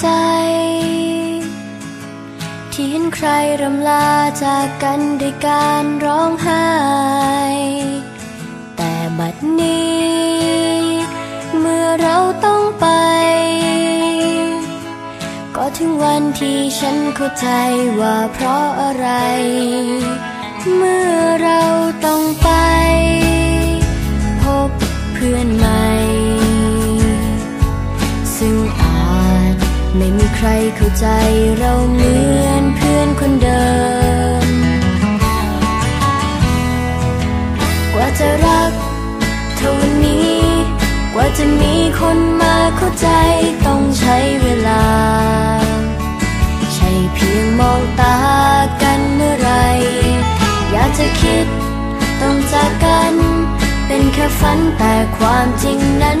ใจ ที่เห็นใครรำลาจากกันด้วยการร้องไห้ แต่บัดนี้ เมื่อเราต้องไป ก็ถึงวันที่ฉันเข้าใจว่าเพราะอะไร ใครเข้าใจเราเหมือนเพื่อนคนเดิม กว่าจะรักเท่านี้ กว่าจะมีคนมาเข้าใจต้องใช้เวลา ใช่เพียงมองตากันเมื่อไร อยากจะคิดต้องจากกัน เป็นแค่ฝันแต่ความจริงนั้น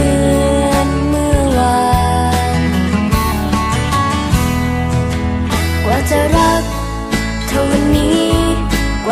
น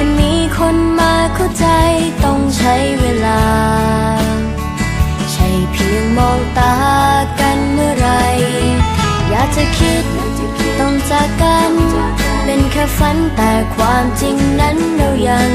จะมีคนมาเข้าใจต้องใช้เวลา ใช่เพียงมองตากันเมื่อไร อยากจะคิดต้องจากกัน เป็นแค่ฝันแต่ความจริงนั้นเรายัง